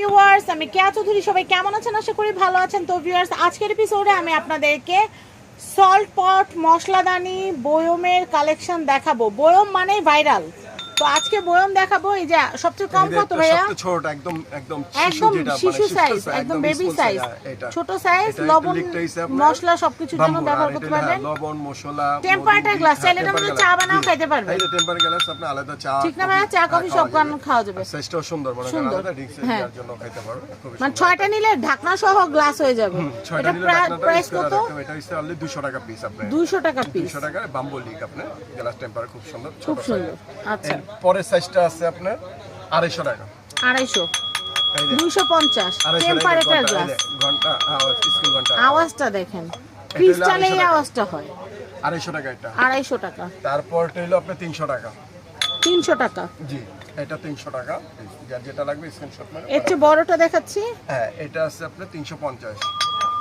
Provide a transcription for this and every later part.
Viewers, আমি কেয়া চৌধুরী, সবাই কেমন আছেন? আশা করি ভালো আছেন। তো ভিউয়ার্স, আজকের এপিসোডে আমি আপনাদেরকে সল্ট পট মশলাদানি, বয়মের কালেকশন দেখাবো। বয়ম মানে ভাইরাল তো আজকে বয়ম দেখাবো এই যে সবচেয়ে কম কত ভাইয়া ছোট একদম একদম একদম মানে শিশু সাইজ একদম বেবি সাইজ হ্যাঁ, এটা। ছোট সাইজ লবণ মশলা সবকিছুর জন্য ব্যবহার করতে পারবেন হ্যাঁ, লবণ মশলা টেম্পারেচার গ্লাস হ্যাঁ, চাইলে এটার মধ্যে চা বানাও জি। খাইতে পারবেন। এই টেম্পার গ্লাস আপনি আলাদা চা ঠিক না ভাইয়া? চা, কফি সব যাবে। খাওয়া যাবে। সাইজটাও সুন্দর মনে। আলাদা হ্যাঁ। এর জন্য খাইতে পারো মানে ছয়টা নিলে ঢাকনা সহ গ্লাস হয়ে যাবে এটা প্রাইস কত এটা হচ্ছে only 200 টাকা পিস আপনি দুইশো টাকা পিস 200 টাকা বাম্বু লিক আপনি গ্লাস টেম্পার খুব সুন্দর খুব সুন্দর আচ্ছা পরের সাইজটা আছে আপনার 250 টাকা। আড়াইশো। দুইশো পঞ্চাশ। 250 টাকা টেম্পারেচার গ্লাস ঘণ্টা আওয়াজ স্কুল ঘণ্টা। আওয়াজটা দেখেন। ক্রিস্টালে এই আওয়াজটা হয়। 250 টাকা এটা। আড়াইশো টাকা। তারপর হলো আপনার 300 টাকা। তিনশো টাকা। জি এটা 300 টাকা। যার যেটা লাগবে স্ক্রিনশট মেরে এর চেয়ে বড়টা দেখাচ্ছি। হ্যাঁ এটা আছে আপনার 350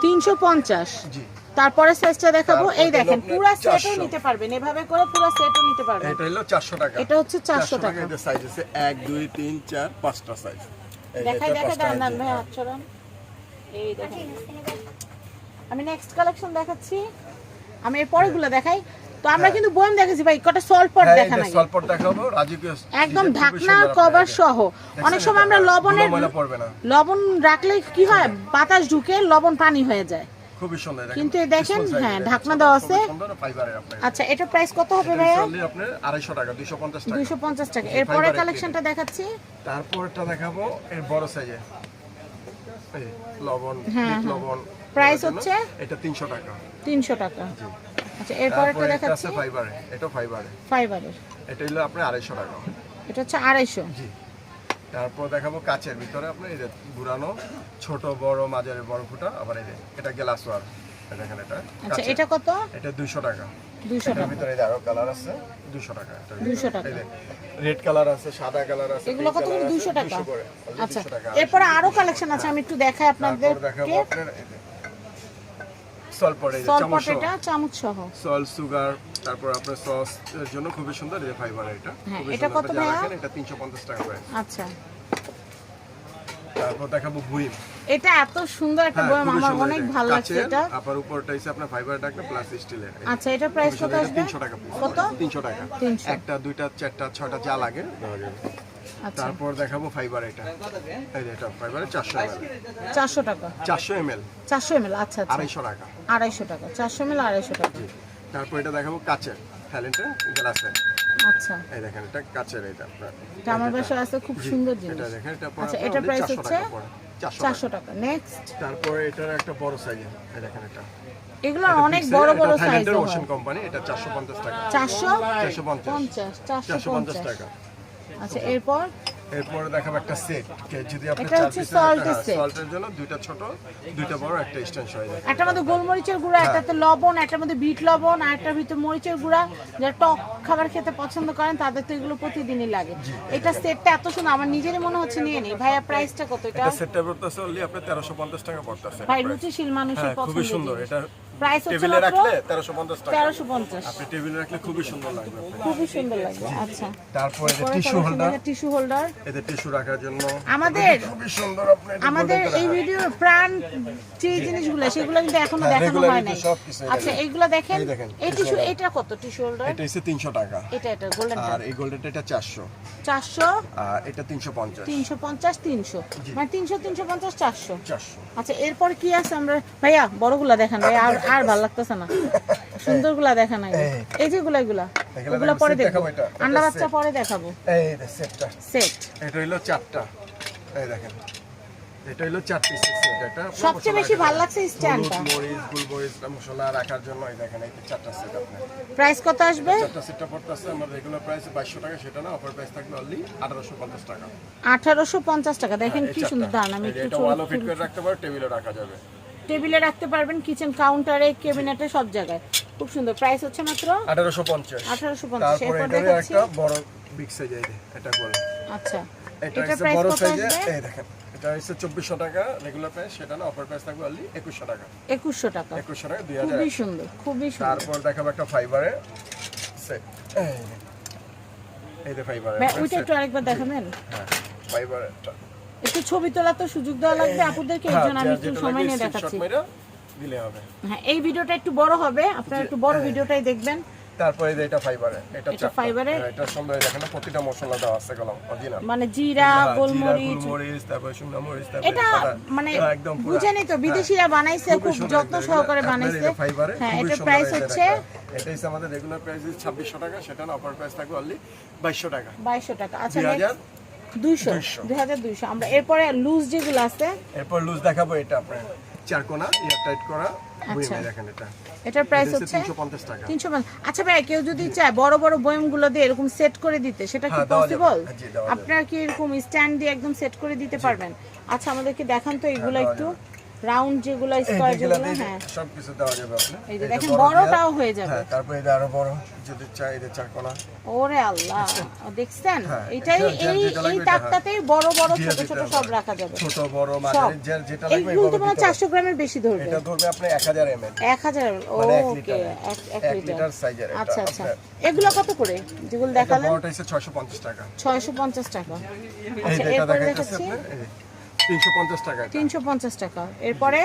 তিনশো পঞ্চাশ। জি। তারপরে সাইজটা দেখাবো। এই দেখেন পুরো সেটও নিতে পারবেন। এভাবে করে পুরো সেটও নিতে পারবেন। এটা হলো 400 টাকা। এটা হচ্ছে 400 টাকা। এর সাইজ আছে। 1 2 3 4 পাঁচটা সাইজ দেখাই দেখাই দাঁড়ান ভাই ছড়ান এই দেখেন। আমি নেক্সট কালেকশন দেখাচ্ছি। আমি এর পরেগুলো দেখাই। তো আমরা কিন্তু বয়ম দেখাচ্ছি ভাই কটা সল্ট পট দেখা নাই সলপট দেখাবো। রাজকীয় একদম ঢাকনা কভার সহ। অনেক সময় আমরা লবণের লবণ রাখলে কি হয়? বাতাস ঢুকে লবণ পানি হয়ে যায়। খুবই সুন্দর কিন্তু দেখেন, হ্যাঁ, ঢাকনা দেওয়া আছে। আচ্ছা এটা প্রাইস কত হবে ভাইয়া? আপনার 250 টাকা 250 টাকা। দুইশো পঞ্চাশ টাকা। এরপরে কালেকশনটা দেখাচ্ছি। তারপরটা দেখাবো এর বড় সাইজে লবণ হ্যাঁ, হ্যাঁ। লবণ জন্য হচ্ছে? এটা 300 টাকা। তিনশো টাকা। আচ্ছা এরপরেরটা দেখাচ্ছি। ফাইবারে এটা ফাইবারে ফাইবারের এটা হলো আপনার 250 টাকা। এটা হচ্ছে আড়াইশো। জি। তারপর দেখাবো কাচের ভিতরে আপনার এই যে ঘুরানো ছোট বড় মাঝারি বড় ফুটা আবার এই যে এটা গ্লাস ওয়ার দেখেন এটা আচ্ছা। এটা কত? এটা 200 টাকা। দুইশো এটার টাকা। ভিতরে আরও কালার আছে 200 টাকা। এটা 200 টাকা। রেড কালার আছে সাদা কালার আছে এগুলো কত করে? দুইশো টাকা। 200 করে। only আচ্ছা 200 টাকা। এরপরে আরও কালেকশন আছে আমি একটু দেখাই আপনাদের আপনার এই যে সলপট এই যে সল চামচ পটেটা চামচ সহ। সল সুগার তারপর আপনার সস এর জন্য খুবই সুন্দর এই ফাইবার এটা। হ্যাঁ, এটা কত ভাইয়া? এটা 350 টাকা প্রাইস আচ্ছা। তারপর দেখাবো বুইম এটা এত সুন্দর একটা হ্যাঁ, বয়াম আমার অনেক ভালো লাগছে এটা। আবার উপরটা আপনার ফাইবার ডাকনা প্লাস স্টিলের আচ্ছা এটা প্রাইস কত আসবে? 300 টাকা। কত? 300 টাকা। একটা দুইটা চারটা ছয়টা যা লাগে। তারপর দেখাবো ফাইবার এটা। এই যে এটা ফাইবারে 400 ml চারশো টাকা। 400 ml চারশো এম এল আচ্ছা আচ্ছা। 250 টাকা। আড়াইশো টাকা। চারশো এম এল আড়াইশো টাকা। তারপর এটা দেখাবো কাচের হ্যালেন্টে গ্লাসের আচ্ছা। এই দেখেন এটা কাচের এটা। আপনার এটা আমার বাসায় আছে খুব সুন্দর জিনিস। এটা দেখেন এটা পড়ে আচ্ছা এটা প্রাইস হচ্ছে 400 টাকা। টাকা। নেক্সট তারপর এটার একটা বড় সাইজ এই দেখেন এটা। এগুলো অনেক বড় বড় সাইজ হয়। কোম্পানি এটা 450 টাকা। চারশো? 450 পঞ্চাশ। চারশো 450 পঞ্চাশ টাকা। আচ্ছা এরপর? এরপরে দেখাবো একটা সেট যদি আপনি এটা হচ্ছে একটা। সল্টের জন্য দুইটা ছোট দুইটা বড় একটা এক্সটেনশন হয়ে যায় একটার মধ্যে গোলমরিচের গুঁড়া একটাতে লবণ একটার মধ্যে বিট লবণ আর একটার ভিতরে মরিচের গুঁড়া। যারা টক খাবার খেতে পছন্দ করেন তাদের তো এগুলো প্রতিদিনই লাগে। এটা সেটটা এত সুন্দর আমার নিজেরই মনে হচ্ছে নিয়ে নিই। ভাইয়া প্রাইসটা কত? এটা সেটটা পড়তেছে অনলি আপনি 1350 টাকা পড়তেছে। ভাই রুচিশীল মানুষের হ্যাঁ খুবই সুন্দর। এটা প্রাইস হচ্ছে টেবিলে রাখলে 1350 টাকা। তেরোশো পঞ্চাশ। আপনি টেবিলে রাখলে খুবই সুন্দর লাগবে খুবই সুন্দর লাগবে আচ্ছা। তারপরে যে টিস্যু হোল্ডার। Tissue holder. এতে টিস্যু রাখার জন্য। আমাদের খুবই সুন্দর আপনি আমাদের এই। ভিডিওর প্রাণ যে জিনিসগুলো সেগুলো কিন্তু এখনও হ্যাঁ, দেখানো হয় নাই। আচ্ছা। এইগুলো দেখেন। এই এই টিস্যু এটা কত টিস্যু হোল্ডার? এটা হচ্ছে 300 টাকা। এটা এটা গোল্ডেন আর এই গোল্ডেনটা এটা 400 চারশো? আর এটা 350 তিনশো পঞ্চাশ তিনশো। মানে তিনশো তিনশো পঞ্চাশ চারশো। 400 আচ্ছা এরপর কি আছে আমরা ভাইয়া বড়গুলা দেখান। ভাই আর আর ভালো লাগতেছে না। সুন্দরগুলা দেখান আগে এই। এই যে গুলা এগুলা। ওগুলা পরে দেখব। আন্ডা বাচ্চা পরে দেখাবো। এই সেটটা সেট এটা হইল চারটা। এই দেখেন। এটা হইল চার পিস সেট এটা সবচেয়ে বেশি ভালো লাগছে স্ট্যান্ডটা হলুদ, মরিচ গুলমরিচ মশলা রাখার জন্য এই দেখেন এই চারটা সেট আপনার প্রাইস কত আসবে? চারটা সেটটা পড়তেছে আমার রেগুলার প্রাইস বাইশশো টাকা সেটা না অফার প্রাইস থাকবে অনলি আঠারোশো পঞ্চাশ টাকা। আঠারোশো পঞ্চাশ টাকা। দেখেন কি সুন্দর দাঁড়ান আমি একটু এটা ওয়ালও ফিট করে রাখতে পারো টেবিলে রাখা যাবে। টেবিলে রাখতে পারবেন কিচেন কাউন্টারে কেবিনেটে সব জায়গায়। খুব সুন্দর। প্রাইস হচ্ছে মাত্র আঠারোশো পঞ্চাশ। আঠারোশো পঞ্চাশ। তারপরে এরপর দেখাচ্ছি। একটা বড় বিগ সাইজ এটা বলে আচ্ছা। এটা এটা প্রাইস বড় কত সাইজে এই দেখেন এটা হচ্ছে চব্বিশশো টাকা রেগুলার প্রাইস সেটা না অফার প্রাইস থাকবে অনলি একুশশো টাকা। একুশশো টাকা। একুশশো টাকা দুই হাজার খুবই সুন্দর খুবই সুন্দর। তারপর দেখাবো একটা ফাইবারে সেট এই যে। এই যে ফাইবারে ভাই, ওইটা একটু আরেকবার দেখাবেন? হ্যাঁ ফাইবারেরটা একটু ছবি তোলা তো সুযোগ দেওয়া লাগবে আপুদেরকে এই হ্যাঁ, জন্য আমি একটু সময় নিয়ে দেখাচ্ছি। দিলে হবে। হ্যাঁ এই ভিডিওটা একটু বড় হবে আপনারা একটু বড় ভিডিওটাই দেখবেন। তারপরে যে এটা ফাইবারে এটা এটা ফাইবারে? হ্যাঁ, এটার সঙ্গে দেখেন না, প্রতিটা মশলা দেওয়া আছে কলম অরিজিনাল মানে জিরা গোলমরিচ। গোলমরিচ তারপরে শুকনো মরিচ তারপরে এটা মানে হ্যাঁ, একদম। বুঝেনি তো বিদেশিরা বানাইছে খুব যত্ন সহকারে বানাইছে। ফাইবারে, হ্যাঁ এটা প্রাইস হচ্ছে এটা হচ্ছে আমাদের রেগুলার প্রাইস ছাব্বিশশো টাকা সেটা না অফার প্রাইস থাকবে অনলি বাইশশো টাকা। বাইশশো টাকা। আচ্ছা দুইশো দুইশো। দুই হাজার দুইশো। আমরা এরপরে লুজ যেগুলো আছে এরপর লুজ দেখাবো এটা আপনার। চার কোনা ইয়ার টাইট করা আচ্ছা। এটার প্রাইস হচ্ছে টাকা। আচ্ছা ভাই কেউ যদি চায় বড় বড় বয়মগুলো দিয়ে এরকম সেট করে দিতে সেটা কি হ্যাঁ, পসিবল হ্যাঁ। আপনারা কি এরকম স্ট্যান্ড দিয়ে একদম সেট করে দিতে পারবেন? আচ্ছা আমাদেরকে দেখান তো এগুলো একটু। রাউন্ড যেগুলো স্কয়ার যেগুলো হ্যাঁ। সব কিছু দেওয়া যাবে আপনার এই যে দেখেন বড়টাও হয়ে যাবে। হ্যাঁ তারপর এটা আরও বড় যদি চাই এটা চার ওরে আল্লাহ দেখছেন? এটাই এই এই তাকটাতেই হ্যাঁ। বড় বড় ছোট ছোট সব রাখা যাবে। ছোট বড় মানে যেটা লাগবে এইগুলো তো 400 গ্রামের বেশি ধরবে। এটা ধরবে আপনি 1000 ml 1000 ওকে 1 লিটার। সাইজের আচ্ছা আচ্ছা। এগুলো কত করে? যেগুলো দেখালেন? বড়টা হচ্ছে 650 টাকা। 650 টাকা। আচ্ছা এটা দেখাচ্ছি। আপনি 350 টাকা 350 টাকা। এরপরে?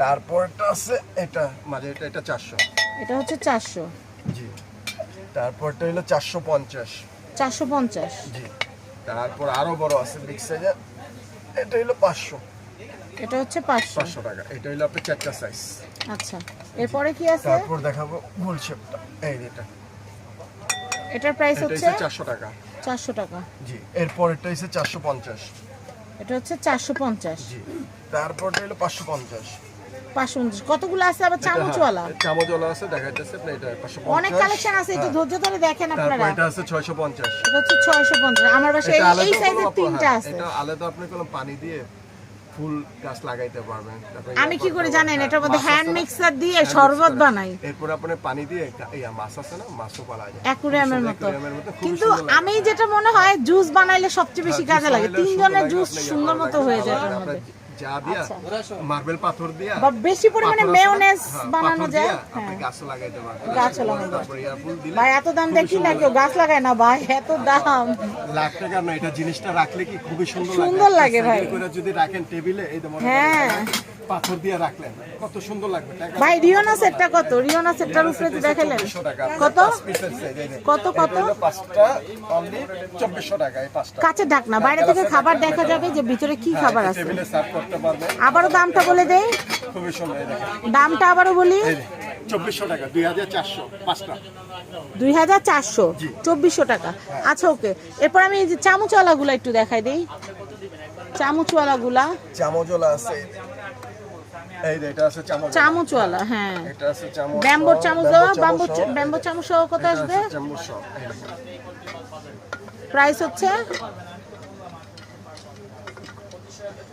তারপরটা আছে এটা মানে এটা এটা 400 এটা হচ্ছে 400 জি। তারপরটা হলো 450 450 জি। তারপর আরও বড় আছে বিগ সাইজের এটা হলো 500 এটা হচ্ছে 500 500 টাকা। এটা হলো আপনার চারটা সাইজ আচ্ছা। এরপরে কি আছে? তারপর দেখাবো গোল শেপটা এই এটা। এটার প্রাইস হচ্ছে 400 টাকা। 400 টাকা। জি। এরপর এটা হচ্ছে 450 এটা হচ্ছে চারশো পঞ্চাশ। তারপরটা হলো পাঁচশো পঞ্চাশ। পাঁচশো পঞ্চাশ। কতগুলো আছে আবার চামচওয়ালা? চামচওয়ালা আছে দেখাইতেছে আপনার এটা পাঁচশো অনেক কালেকশন আছে একটু ধৈর্য ধরে দেখেন হ্যাঁ। আপনারা। এটা আছে ছয়শো পঞ্চাশ। এটা হচ্ছে ছয়শো পঞ্চাশ। আমার বাসায় এই- সাইজের তিনটা হ্যাঁ, আছে। এটা আলাদা আপনি কোনো পানি দিয়ে ফুল গাছ লাগাইতে পারবেন। আমি কি করে জানেন? এটার মধ্যে হ্যান্ড মিক্সার দিয়ে শরবত বানাই। এরপর আপনি পানি দিয়ে মাছ আছে না? মাছও পালা যায়। অ্যাকুরিয়ামের মতো। কিন্তু আমি যেটা মনে হয় জুস বানাইলে সবচেয়ে বেশি হ্যাঁ, কাজে লাগে। তিনজনের জুস সুন্দর মতো হয়ে যায় লাগে, যা দিয়া মার্বেল পাথর দিয়া বা বেশি পরিমাণে মেয়োনেজ হ্যাঁ, বানানো যায়। হ্যাঁ। আপনি গাছ লাগাইতে পারবেন গাছ লাগাইতে ভাই এত দাম দেখি না কেউ গাছ লাগায় না ভাই এত দাম। লাখ টাকা না এটা জিনিসটা রাখলে কি খুবই সুন্দর সুন্দর লাগে? ভাই। যদি রাখেন টেবিলে এই করেন হ্যাঁ। পাথর দিয়ে রাখলেন। কত সুন্দর লাগবে ভাই রিওনা সেটটা কত? রিওনা সেটটার উপরে তো দেখালেন 2400 টাকা। কত। কত, কত? পাঁচটা only 2400 টাকা, এই পাঁচটা। কাঁচের ঢাকনা বাইরে থেকে খাবার দেখা যাবে যে ভিতরে কি হ্যাঁ, খাবার আছে। টেবিলে serve করতে পারবে। আবারও দামটা বলে দেই। খুবই সুন্দর, দেখেন। দামটা আবারও বলি। এই যে, 2400 টাকা, 2400, পাঁচটা। দুই হাজার চারশো? চব্বিশশো টাকা। আচ্ছা ওকে। এরপর আমি এই যে চামচওয়ালাগুলো একটু দেখাই দিই। চামচওয়ালাগুলা। চামচওয়ালা আছে, এই যে। এটা আছে চামচ। চামচওয়ালা হ্যাঁ এটা আছে চামচ ব্যাম্বোর চামচ ব্যাম্বোর ব্যাম্বো ব্যাম্বো চামচ সহ কত আসবে চামচ সহ, প্রাইস হচ্ছে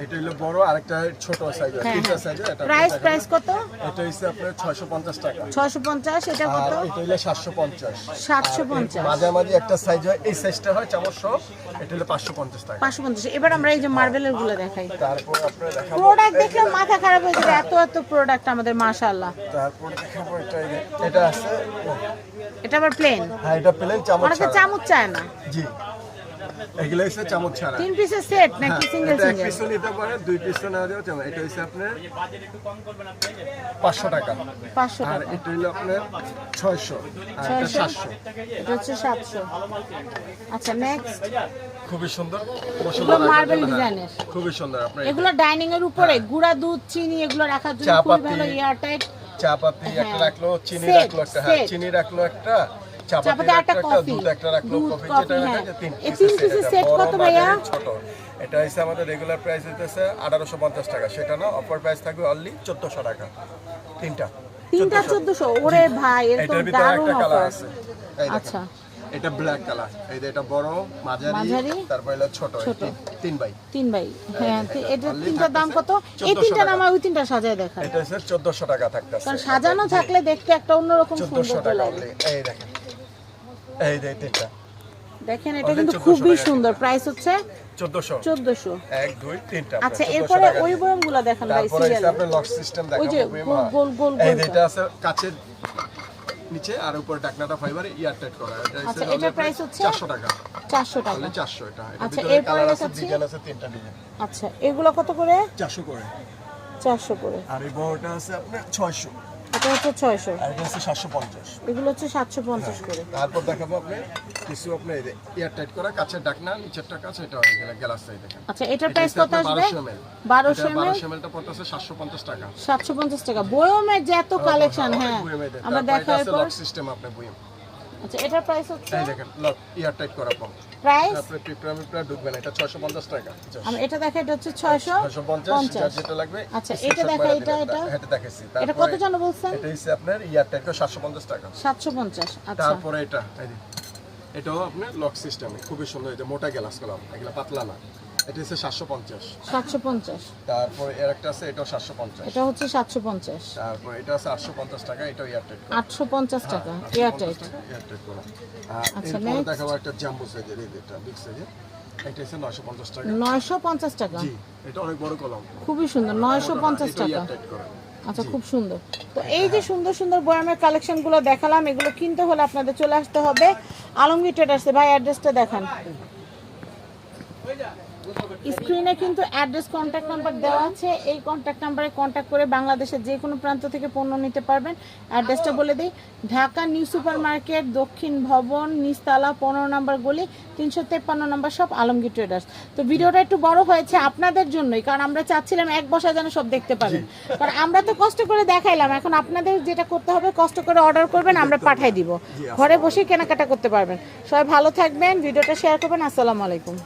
এটা হলো বড় আরেকটা ছোট সাইজ হ্যাঁ তিনটা সাইজ এটা প্রাইস প্রাইস কত? এটা হচ্ছে আপনার 650 টাকা। ছয়শো পঞ্চাশ এটা আর কত? এটা হলো 750 সাতশো পঞ্চাশ। মাঝামাঝি একটা সাইজ হয় এই সাইজটা হয় চামচ সহ এটা হলো 550 টাকা। পাঁচশো পঞ্চাশ। এবার আমরা এই যে মার্বেলেরগুলো দেখাই। তারপর আপনার দেখাবো প্রোডাক্ট দেখলে মাথা খারাপ হয়ে যাবে এত এত প্রোডাক্ট আমাদের মাশাআল্লাহ। তারপর দেখাবো এটা এটা আছে এটা আবার প্লেন হ্যাঁ এটা প্লেন চামচ অনেকে চামচ চায় না। জি। এগুলো হচ্ছে চামচ ছাড়া। তিন পিসের সেট নাকি হ্যাঁ, সিঙ্গেল এক পিসও নিতে পারে দুই পিসও নেওয়া যাবে চামচ। এটা হচ্ছে আপনার পাঁচশো টাকা। পাঁচশো আর এটা হলো আপনার ছয়শো আর এটা সাতশো। এটা হচ্ছে সাতশো। আচ্ছা নেক্সট খুবই সুন্দর। এগুলো মার্বেল ডিজাইনের খুবই সুন্দর আপনার এগুলো ডাইনিং এর উপরে গুঁড়া দুধ চিনি এগুলো রাখার জন্য চা খুবই পাতি। ভালো এয়ার টাইট চা পাতি একটা হ্যাঁ। রাখল চিনি রাখল একটা। হ্যাঁ চিনি রাখল একটা। একটা রাখল একটা রাখল কফি যেটা হ্যাঁ। এটা তিন এটা বড়, কত ভাইয়া? এটা হচ্ছে আমাদের রেগুলার প্রাইস হইতেছে আঠারোশো পঞ্চাশ টাকা। সেটা না অফার প্রাইস থাকবে অনলি চোদ্দশো টাকা। তিনটা। তিনটা 1400 ওরে ভাই এর তো এটার ভিতরে দারুণ একটা কালার অফার আছে আচ্ছা। এটা ব্ল্যাক কালার এই যে এটা বড় মাঝারি তারপর হলো ছোট। তিন- বাই। তিন ভাই হ্যাঁ এটা তিনটার দাম কত? এই তিনটা। নাম ওই তিনটা সাজায় দেখায় এটা হচ্ছে চোদ্দশো টাকা থাকতেছে। কারণ সাজানো থাকলে দেখতে একটা অন্যরকম চোদ্দশো সুন্দর টাকা লাগে। এই দেখেন। এই যে তিনটা। দেখেন এটা কিন্তু খুবই সুন্দর। প্রাইস হচ্ছে চোদ্দশো। চোদ্দশো। এক দুই তিনটা। আচ্ছা 1400 এরপরে ওই দিয়ে। বয়মগুলো ভাই সিরিয়াল আপনার লক সিস্টেম ওই যে গোল গোল গোল এই গোল আছে কাচের নিচে আর উপর ডাকনাটা ফাইবার ইয়ার টাইট করা। এটা আচ্ছা, হচ্ছে এটার হচ্ছে? চারশো টাকা। চারশো টাকা। তাহলে চারশো এটা। আচ্ছা, ভিতরে এরপরে আছে ডিজাইন আছে তিনটা ডিজাইন আচ্ছা এগুলো কত করে? চারশো করে। চারশো করে। আর এই বড়টা আছে আপনার ছয়শো। এটা হচ্ছে ছয়শো। আর এটা হচ্ছে সাতশো পঞ্চাশ। এগুলো হচ্ছে সাতশো পঞ্চাশ করে। তারপর দেখাবো আপনি কিছু আপনি এয়ার টাইট করা কাছে ডাকনা নিচেরটা কাছে এটা গ্লাস সাইজ দেখেন। আচ্ছা এটার প্রাইস কত আসবে? বারোশো এম এল বারোশো এমএলটা পড়তেছে সাতশো পঞ্চাশ টাকা। সাতশো পঞ্চাশ টাকা। বয়মে যে এত কালেকশন হ্যাঁ আমরা দেখার পর সিস্টেম আপনি বইম আচ্ছা এটার প্রাইস হচ্ছে এই দেখেন লক এয়ার টাইট করা প্রাইস পিপড়া মিপড়া ঢুকবেন এটা ছয়শো পঞ্চাশ টাকা। আমি এটা দেখা এটা হচ্ছে ছয়শো ছয়শো পঞ্চাশ পঞ্চাশ। যেটা লাগবে আচ্ছা, এটা দেখা, এটা, এটা? এটা দেখাচ্ছি এটা কত জন বলছেন? এটা আপনার ইয়ার সাতশো পঞ্চাশ টাকা। সাতশো পঞ্চাশ আচ্ছা। তারপরে এটা এই যে, এটাও আপনার লক সিস্টেম খুবই সুন্দর এটা মোটা গ্লাস কলাম এগুলো পাতলা না। এটা হচ্ছে সাতশো পঞ্চাশ। সাতশো পঞ্চাশ। তারপরে এর একটা আছে এটাও সাতশো পঞ্চাশ। এটা হচ্ছে সাতশো পঞ্চাশ। তারপর এটা আছে আটশো পঞ্চাশ টাকা এটাও এয়ারটেল আটশো পঞ্চাশ টাকা এয়ারটাইট এয়ারটেল করা। আচ্ছা, next? দেখাবো একটা জাম্বো সাইজের এই এটা বিগ সাইজের এটা হচ্ছে নয়শো পঞ্চাশ টাকা। নয়শো পঞ্চাশ টাকা? জি এটা অনেক বড় কলম। খুবই সুন্দর নয়শো পঞ্চাশ টাকা। আচ্ছা খুব সুন্দর। তো এই যে সুন্দর সুন্দর বয়ামের কালেকশনগুলো দেখালাম এগুলো কিনতে হলে আপনাদের চলে আসতে হবে। আলমগীর ট্রেডার্সে ভাই অ্যাড্রেসটা দেখান। স্ক্রিনে কিন্তু অ্যাড্রেস কন্ট্যাক্ট নাম্বার দেওয়া আছে। এই কন্ট্যাক্ট নাম্বারে কন্ট্যাক্ট করে বাংলাদেশের যে কোনো প্রান্ত থেকে পণ্য নিতে পারবেন। অ্যাড্রেসটা বলে দিই ঢাকা নিউ সুপার মার্কেট দক্ষিণ ভবন নিস্তালা পনেরো নম্বর গলি তিনশো তেপ্পান্ন নম্বর সব আলমগীর ট্রেডার্স। তো ভিডিওটা একটু বড় হয়েছে আপনাদের জন্যই কারণ আমরা চাচ্ছিলাম এক বসা যেন সব দেখতে পারেন কারণ আমরা তো কষ্ট করে দেখাইলাম এখন আপনাদের যেটা করতে হবে কষ্ট করে অর্ডার করবেন আমরা পাঠাই দিব। ঘরে বসেই কেনাকাটা করতে পারবেন। সবাই ভালো থাকবেন ভিডিওটা শেয়ার করবেন আসসালামু আলাইকুম।